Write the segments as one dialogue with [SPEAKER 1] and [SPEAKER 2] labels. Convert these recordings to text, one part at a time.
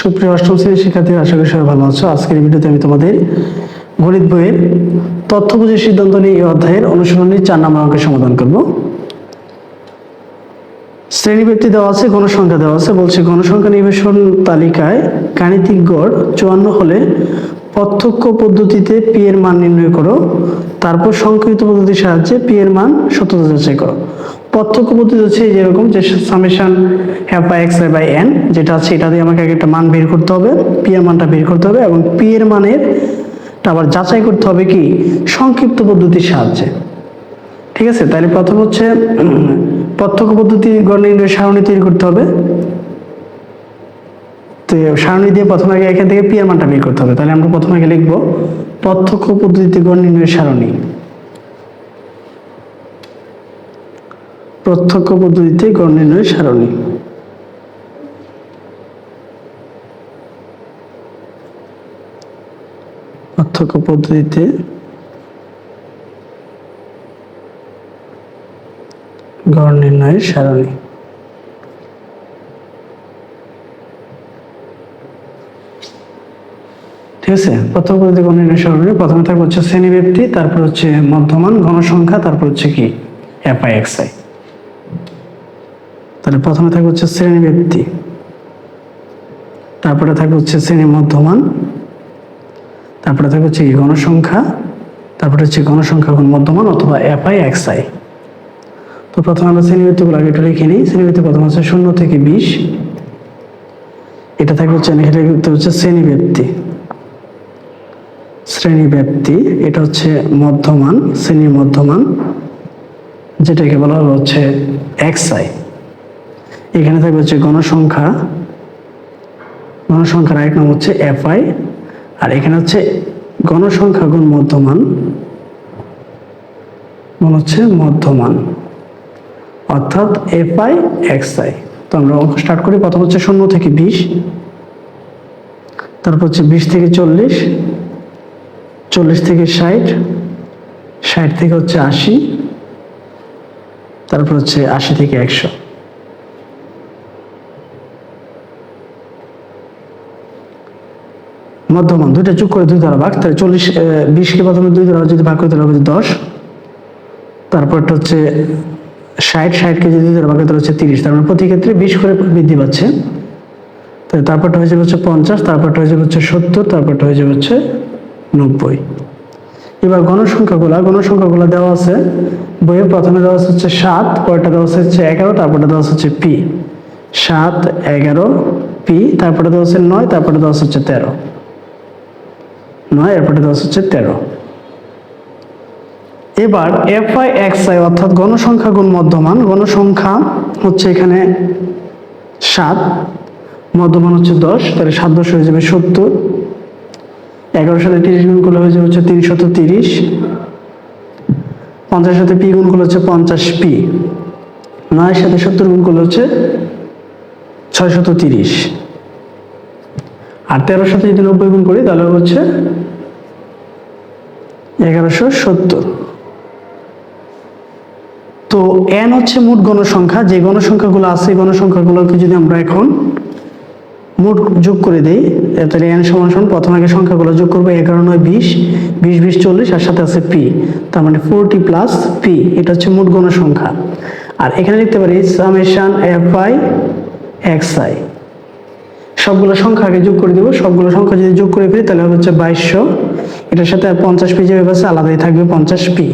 [SPEAKER 1] সুপ্রিয় অষ্টম শ্রেণির শিক্ষার্থী আশা করি সবাই ভালো আছো। আজকের ভিডিওতে আমি তোমাদের গণিত বইয়ের তথ্য বুঝে সিদ্ধান্ত নিয়ে এই অধ্যায়ের অনুশীলনী চার নম্বর অঙ্কের সমাধান করব। শ্রেণীব্যক্তি দেওয়া আছে গণসংখ্যা দেওয়া আছে। বলছে গণসংখ্যা নিবেশন তালিকায় গাণিতিক গড় চুয়ান্ন হলে প্রত্যক্ষ পদ্ধতিতে পি এর মান নির্ণয় করো। তারপর সংকৃত পদ্ধতির সাহায্যে পি এর মান সত্যতা যাচাই করো। প্রত্যক্ষ পদ্ধতি হচ্ছে যেরকম যে summation have by X by N যেটা আছে এটা দিয়ে আমাকে আগে একটা মান বের করতে হবে পি এর মানটা বের করতে হবে এবং পি এর মানের আবার যাচাই করতে হবে কি? সংক্ষিপ্ত পদ্ধতির সাহায্যে। ঠিক আছে? তাহলে প্রথম হচ্ছে প্রত্যক্ষ পদ্ধতি গড় নির্ণয় সারণী তৈরি করতে হবে। তো সারণী দিয়ে প্রথমে আগে এখান থেকে পি এর মানটা বের করতে হবে। তাহলে আমরা প্রথমে আগে লিখব প্রত্যক্ষ পদ্ধতিতে গড় নির্ণয় সারণী। প্রত্যক্ষ পদ্ধতিতে গড় সারণী। প্রত্যক্ষ পদ্ধতিতে গড় নির্ণয়ের সারণী। ঠিক আছে? প্রথম পদ্ধতি গণ নির্ণয় সারণী, প্রথমে থাকবে হচ্ছে শ্রেণীব্যক্তি তারপর হচ্ছে মধ্যমান ঘনসংখ্যা, তারপর হচ্ছে কি? এফআই এক্সআই তাহলে প্রথমে থাকবে হচ্ছে শ্রেণীব্যক্তি তারপরে থাকবে হচ্ছে শ্রেণি মধ্যমান। তারপরে থাকবে হচ্ছে গণসংখ্যা তারপরে হচ্ছে গণসংখ্যা গুণ মধ্যমান অথবা এফআই এক্সআই তো প্রথমে আমরা শ্রেণীবৃত্তগুলো আগে একটু লিখে নিই। শ্রেণীবৃত্ত প্রথম হচ্ছে শূন্য থেকে বিশ। এটা থাকবে হচ্ছে এটা হচ্ছে শ্রেণীব্যক্তি শ্রেণি ব্যাপ্তি এটা হচ্ছে মধ্যমান শ্রেণির মধ্যমান, যেটাকে বলা হচ্ছে এক্সআই এখানে থাকবে হচ্ছে গণসংখ্যা। গণসংখ্যার এক নাম হচ্ছে এফআই আর এখানে হচ্ছে গণসংখ্যা গুণ মধ্যমান। গুণ হচ্ছে মধ্যমান। অর্থাৎ এফআই এক্সআই তো আমরা অঙ্ক স্টার্ট করি, প্রথম হচ্ছে শূন্য থেকে বিশ, তারপর হচ্ছে বিশ থেকে চল্লিশ চল্লিশ থেকে ষাট ষাট থেকে হচ্ছে আশি, তারপর হচ্ছে আশি থেকে একশো। মধ্যমান, দুইটা যোগ করে দুই দ্বারা ভাগ, তাহলে চল্লিশ বিশকে প্রথমে দুই দ্বারা যদি ভাগ করে, তাহলে হবে দশ। তারপরটা হচ্ছে ষাট ষাটকে যদি দুই দ্বারা ভাগ করে, তাহলে হচ্ছে তিরিশ। তার মানে প্রতি ক্ষেত্রে বিশ করে বৃদ্ধি পাচ্ছে। তারপরটা হয়ে যাবে হচ্ছে পঞ্চাশ, তারপরটা হয়ে যাবে হচ্ছে সত্তর, তারপরটা হয়ে যাবে হচ্ছে নব্বই। এবার গণসংখ্যাগুলা গণসংখ্যাগুলা দেওয়া আছে। বইয়ে প্রথমে দেওয়া আছে হচ্ছে সাত, পরেরটা দেওয়া আছে হচ্ছে এগারো, তারপরটা দেওয়া হচ্ছে পি। সাত, এগারো, পি তারপরে দেওয়া আছে নয় তারপরে দেওয়া হচ্ছে তেরো। নয়, এরপরে আছে হচ্ছে তেরো। এবার এফ আই এক্স আই অর্থাৎ গণসংখ্যা গুণ মধ্যমান, গণসংখ্যা হচ্ছে এখানে সাত, মধ্যমান হচ্ছে দশ, তাহলে সাত দশ হয়ে যাবে সত্তর। এগারোর সাথে তিরিশ গুণ করলে হয়ে যাবে হচ্ছে তিনশত তিরিশ। পঞ্চাশ সাথে পি গুণ করলে হচ্ছে পঞ্চাশ পি। নয়ের সাথে সত্তর গুণ করলে হচ্ছে ছয়শত তিরিশ। আর তেরোর সাথে যদি নব্বই গুণ করি, তাহলে হচ্ছে এগারোশো সত্তর। তো এন হচ্ছে মোট গণসংখ্যা, যে গণসংখ্যাগুলো আছে, এই গণসংখ্যাগুলোকে যদি আমরা এখন মোট যোগ করে দেই, তাহলে এন সমান সমান প্রথম আগে সংখ্যাগুলো যোগ করব এগারো, নয়, বিশ বিশ বিশ, চল্লিশ, আর সাথে আছে পি তার মানে ফোরটি প্লাস পি এটা হচ্ছে মোট গণসংখ্যা। আর এখানে লিখতে পারি summation F I X I সবগুলো সংখ্যা আগে যোগ করে দেবো, সবগুলো সংখ্যা যদি যোগ করে ফেলি, তাহলে হচ্ছে বাইশশো এটার সাথে পঞ্চাশ পি যে আছে আলাদাই থাকবে পঞ্চাশ পি।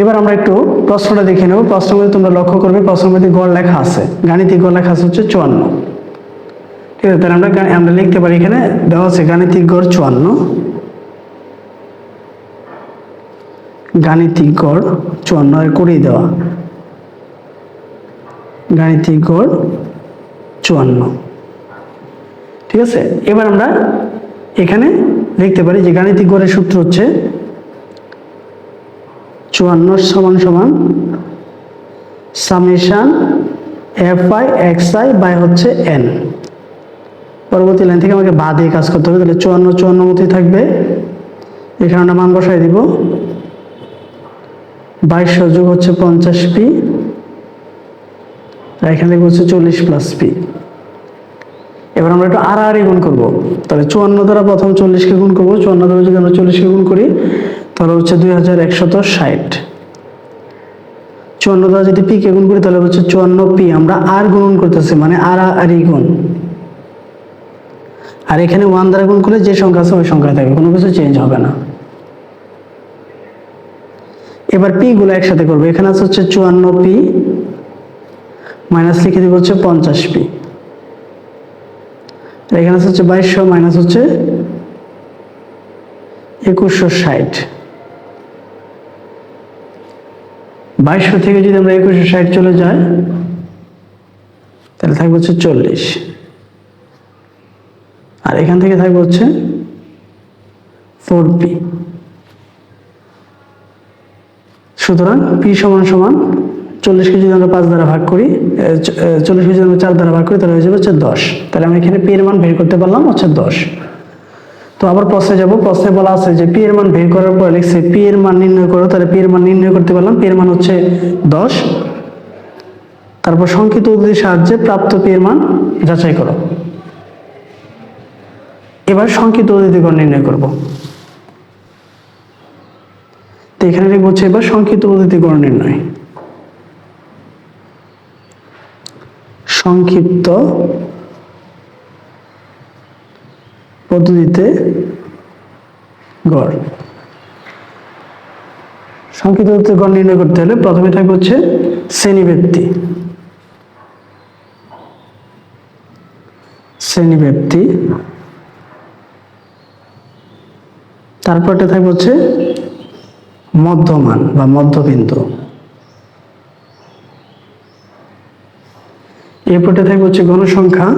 [SPEAKER 1] এবার আমরা একটু প্রশ্নটা দেখে নেব। প্রশ্নের মধ্যে তোমরা লক্ষ্য করবে। প্রশ্নের মধ্যে গড় লেখা আছে। গাণিতিক গড় লেখা আছে হচ্ছে চুয়ান্ন। ঠিক আছে, তাহলে আমরা আমরা লিখতে পারি এখানে, দেওয়া আছে গাণিতিক গড় চুয়ান্ন। গাণিতিক গড় চুয়ান্ন এর করেই দেওয়া। গাণিতিক গড় চুয়ান্ন। ঠিক আছে, এবার আমরা এখানে লিখতে পারি যে গাণিতিক গড়ের সূত্র হচ্ছে চুয়ান্ন সমান সমান summation F I X I by হচ্ছে এন। পরবর্তী লাইন থেকে আমাকে বা দিয়ে কাজ করতে হবে, তাহলে চুয়ান্ন চুয়ান্ন মতোই থাকবে। এখানে আমরা মান বসাই দিব। বাইশ যোগ হচ্ছে পঞ্চাশ পি, আর হচ্ছে চল্লিশ প্লাস পি। এবার আমরা একটু আর আড়াআড়ি গুণ করব। তাহলে চুয়ান্ন দ্বারা প্রথম চল্লিশকে গুণ করব, চুয়ান্ন দ্বারা যদি আমরা চল্লিশকে গুণ করি, তাহলে হচ্ছে দুই হাজার একশত ষাট। চুয়ান্ন দ্বারা যদি পি কে গুণ করি, তাহলে হচ্ছে চুয়ান্ন পি। আমরা আর গুণ করতেছি মানে আড়াআড়ি গুণ। আর এখানে ওয়ান দ্বারা গুণ করলে যে সংখ্যা আছে, ওই সংখ্যায় থাকবে, কোনো কিছু চেঞ্জ হবে না। এবার পি গুলো একসাথে করব। এখানে আছে হচ্ছে চুয়ান্ন পি, মাইনাস লিখে দিব হচ্ছে পঞ্চাশ পি। এখানে হচ্ছে বাইশশো মাইনাস হচ্ছে একুশশো ষাট। বাইশশো থেকে যদি আমরা একুশশো ষাট চলে যাই, তাহলে থাকবে হচ্ছে চল্লিশ। আর এখান থেকে থাকবে হচ্ছে ফোর পি। সুতরাং পি সমান সমান চল্লিশকে যদি আমরা পাঁচ দ্বারা ভাগ করি চল্লিশকে যদি আমরা চার দ্বারা ভাগ করি, তাহলে হয়ে যাবে হচ্ছে দশ। তাহলে আমরা এখানে পি এর মান বের করতে পারলাম হচ্ছে দশ। তো আবার প্রশ্নে যাব, প্রশ্নে বলা আছে যে পি এর মান বের করার পর লিখছে পি এর মান নির্ণয় করো, তাহলে পি এর মান নির্ণয় করতে পারলাম পি এর মান হচ্ছে দশ। তারপর সংক্ষিপ্ত উদ্ধৃতির সাহায্যে প্রাপ্ত পি এর মান যাচাই করো। এবার সংক্ষিপ্ত উদ্ধৃতিকরণ নির্ণয় করব। তো এখানে লিখব হচ্ছে এবার সংক্ষিপ্ত উদ্ধৃতিকরণ নির্ণয়। সংক্ষিপ্ত পদ্ধতিতে গড়। সংক্ষিপ্ত পদ্ধতিতে গড় নির্ণয় করতে হলে প্রথমে থাকবে হচ্ছে শ্রেণীব্যক্তি শ্রেণীব্যক্তি তারপরটা থাকবে হচ্ছে মধ্যমান বা মধ্যবিন্দু। এরপরটা থাকবে হচ্ছে গণসংখ্যা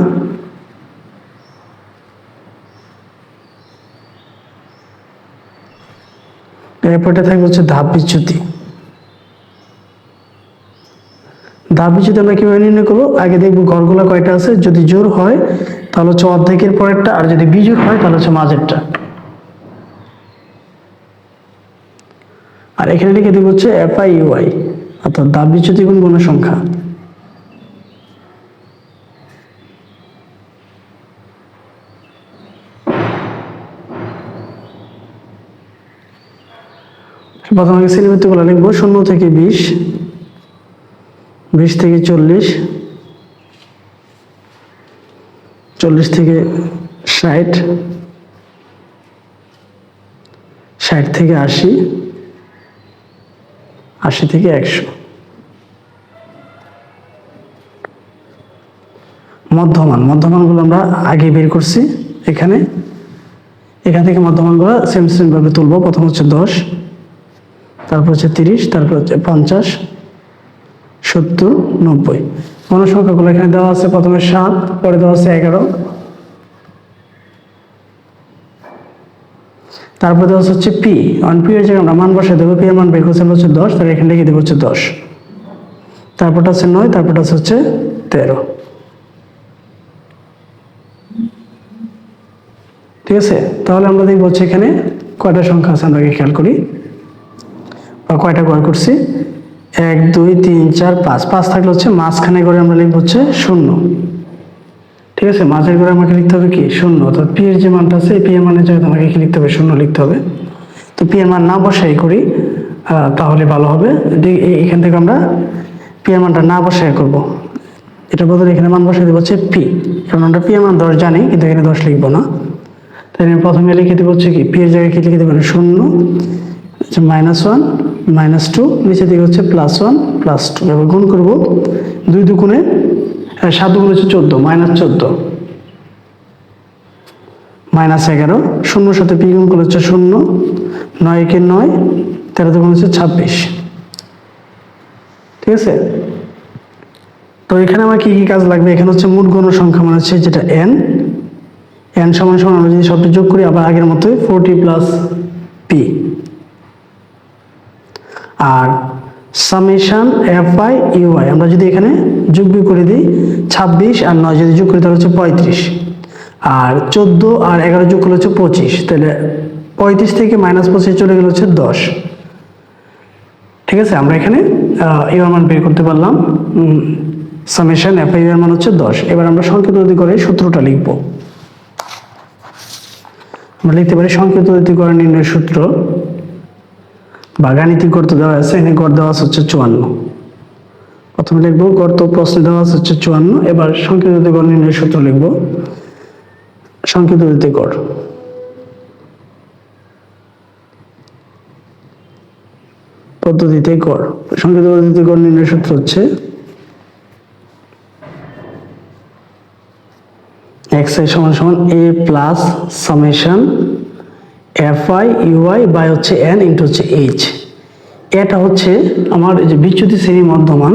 [SPEAKER 1] এরপরটা থাকবে হচ্ছে ধাপ বিচ্যুতি। ধাপ বিচ্যুতি আমরা কীভাবে নির্ণয় করব? আগে দেখব ঘরগুলো কয়টা আছে? যদি জোর হয়, তাহলে হচ্ছে অর্ধেকের পরেরটা, আর যদি বিজোর হয়, তাহলে হচ্ছে মাঝেরটা। আর এখানে লিখে দিব হচ্ছে এফ আই ইউআই অর্থাৎ দাব বিচ্যুতি গুণ গণসংখ্যা প্রথমে আগে শ্রেণীবৃত্তিগুলো লিখব, শূন্য থেকে বিশ বিশ থেকে চল্লিশ চল্লিশ থেকে ষাট ষাট থেকে আশি আশি থেকে একশো। মধ্যমান, মধ্যমানগুলো আমরা আগে বের করছি এখানে। এখান থেকে মধ্যমানগুলো সেম সেমভাবে তুলবো, প্রথম হচ্ছে দশ তারপর হচ্ছে তিরিশ, তারপর হচ্ছে পঞ্চাশ, সত্তর, নব্বই। গণসংখ্যাগুলো এখানে দেওয়া আছে, প্রথমে সাত, পরে দেওয়া আছে এগারো। তারপর দেওয়া হচ্ছে পি। অন পি এর জায়গায় আমরা মান বসাই দেবো পি এর মান বের করছে হচ্ছে দশ, তাহলে এখানে লিখে দেবো হচ্ছে দশ। তারপরটা হচ্ছে নয়, তারপরটা হচ্ছে তেরো। ঠিক আছে? তাহলে আমরা দেখব হচ্ছে এখানে কয়টা সংখ্যা আছে, আমরা খেয়াল করি। কয়টা গড় করছি? এক, দুই, তিন, চার, পাঁচ। পাঁচ থাকলে হচ্ছে মাঝখানে করে আমরা লিখব হচ্ছে শূন্য। ঠিক আছে? মাঝের ঘরে আমাকে লিখতে হবে কি? শূন্য। অর্থাৎ পি এর যে মানটা আছে পি এর মানের জায়গায় আমাকে কি লিখতে হবে? শূন্য লিখতে হবে। তো পি এর মান না বসাই করি তাহলে ভালো হবে। এখান থেকে আমরা পি এর মানটা না বসাই করব। এটা বদলে এখানে মান বসাই দেবো হচ্ছে পি কারণ আমরা পি এর মান দশ জানি, কিন্তু এখানে দশ লিখব না। তাই প্রথমে লিখে দেবো হচ্ছে কি? পি এর জায়গায় কি লিখে দেবেন শূন্য মাইনাস ওয়ান মাইনাস টু নিচে দিকে হচ্ছে প্লাস ওয়ান প্লাস টু এবার গুণ করব দুই দুগুণে সাত দুগুণ হচ্ছে চোদ্দ মাইনাস চোদ্দ। মাইনাস এগারো, শূন্যর সাথে পি গুণ করলে হচ্ছে শূন্য, নয় একে নয়, তেরো দুগুণ হচ্ছে ছাব্বিশ। ঠিক আছে? তো এখানে আমার কি কি কাজ লাগবে? এখানে হচ্ছে মোট গণ সংখ্যা মানে হচ্ছে যেটা এন এন সমান সমান আমরা যদি সবটা যোগ করি, আবার আগের মতোই forty plus P R summation F I UI আমরা যদি এখানে যোগ বিয়োগ করে দিই, ছাব্বিশ আর নয় যদি যোগ করি তাহলে হচ্ছে পঁয়ত্রিশ। আর চোদ্দ আর এগারো যোগ করলে হচ্ছে পঁচিশ, তাহলে পঁয়ত্রিশ থেকে মাইনাস পঁচিশ চলে গেলে হচ্ছে দশ। ঠিক আছে? আমরা এখানে ইউআর মান বের করতে পারলাম। সামেশন এফ আই এর মান হচ্ছে দশ। এবার আমরা উদ্ধৃতি করে সূত্রটা লিখব। আমরা লিখতে পারি উদ্ধৃতি করে নির্ণয় সূত্র। বা গাণিতিক গর্ত দেওয়া আছে এখানে গড় দেওয়া হচ্ছে চুয়ান্ন। প্রথমে লিখব গর্ত প্রশ্নে দেওয়া হচ্ছে চুয়ান্ন, এবার উদ্ধৃতি গড় নির্ণয় সূত্র লিখব। উদ্ধৃতি গড়। পদ্ধতিতে গড়। সংকেত পদ্ধতিতে গড় নির্ণয় সূত্র হচ্ছে এক্স আই সমান সমান A plus summation F I UI by হচ্ছে এন ইন্টু হচ্ছে এইচ এটা হচ্ছে আমার যে বিচ্যুতি শ্রেণি মধ্যমান।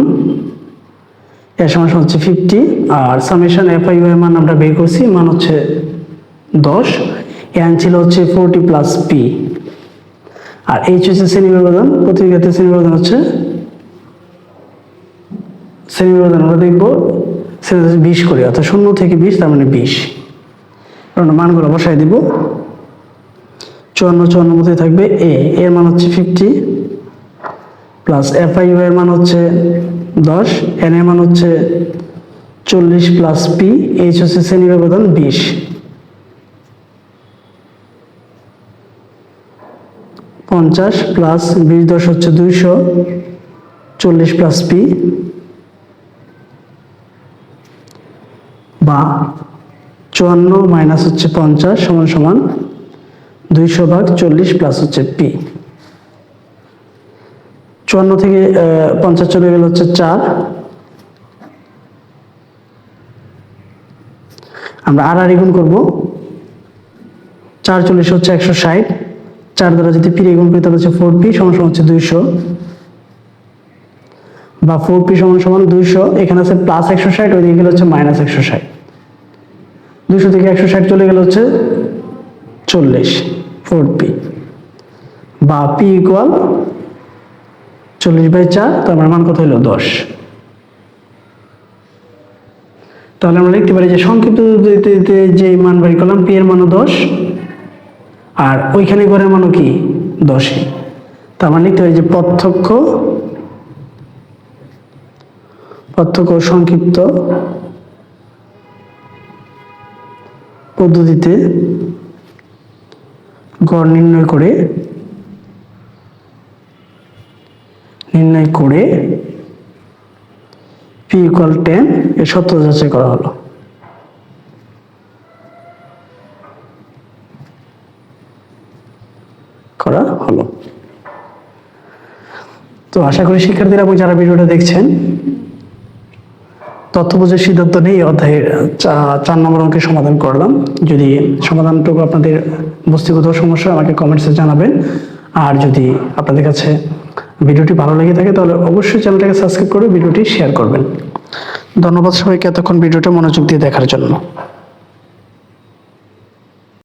[SPEAKER 1] এর সমান হচ্ছে fifty R summation F I UI মান আমরা বের করছি, মান হচ্ছে দশ। এন ছিল হচ্ছে forty plus P R H হচ্ছে শ্রেণি ব্যবধান প্রতি শ্রেণি ব্যবধান হচ্ছে শ্রেণি ব্যবধান আমরা দেখব। হচ্ছে বিশ করে, অর্থাৎ শূন্য থেকে বিশ, তার মানে বিশ। মানগুলো বসাই দিব। চুয়ান্ন চুয়ান্ন মধ্যে থাকবে এ এর মান হচ্ছে ফিফটি প্লাস এফ আই এর মান হচ্ছে দশ এন এর মান হচ্ছে চল্লিশ প্লাস পি এইচ হচ্ছে শ্রেণি ব্যবধান বিশ। পঞ্চাশ প্লাস বিশ দশ হচ্ছে দুইশো, চল্লিশ প্লাস পি বা চুয়ান্ন মাইনাস হচ্ছে পঞ্চাশ সমান সমান দুইশো ভাগ চল্লিশ প্লাস হচ্ছে পি চুয়ান্ন থেকে পঞ্চাশ চলে গেল হচ্ছে চার। আমরা আর আর গুণ করব। চার চল্লিশ হচ্ছে একশো ষাট। চার দ্বারা যদি পি গুণ করি, তাহলে হচ্ছে ফোর পি সমান সমান হচ্ছে দুইশো। বা ফোর পি সমান সমান দুইশো, এখানে আছে প্লাস একশো ষাট, ওইদিকে গেলে হচ্ছে মাইনাস একশো ষাট। দুইশো থেকে একশো ষাট চলে গেলে হচ্ছে চল্লিশ ফোর পি বা পি ইকুয়াল চল্লিশ বাই চার তো আমার মান কত হলো? দশ। তাহলে আমরা লিখতে পারি যে সংক্ষিপ্ত যে মান বাড়ি করলাম পি এর মানও দশ, আর ওইখানে গড়ের মানও কি? দশই তার মানে লিখতে পারি যে প্রত্যক্ষ প্রত্যক্ষ সংক্ষিপ্ত পদ্ধতিতে গড় নির্ণয় করে নির্ণয় করে পি ইকুয়াল টেন এর সত্য যাচাই করা হলো। করা হলো। তো আশা করি শিক্ষার্থীরা যারা ভিডিওটা দেখছেন তথ্য সিদ্ধান্ত এই অধ্যায়ের চার নম্বর অঙ্কের সমাধান করলাম। যদি সমাধানটুকু আপনাদের বস্তিগত সমস্যা, আমাকে কমেন্টসে জানাবেন। আর যদি আপনাদের কাছে ভিডিওটি ভালো লেগে থাকে, তাহলে অবশ্যই চ্যানেলটাকে সাবস্ক্রাইব করে ভিডিওটি শেয়ার করবেন। ধন্যবাদ সবাইকে এতক্ষণ ভিডিওটা মনোযোগ দিয়ে দেখার জন্য।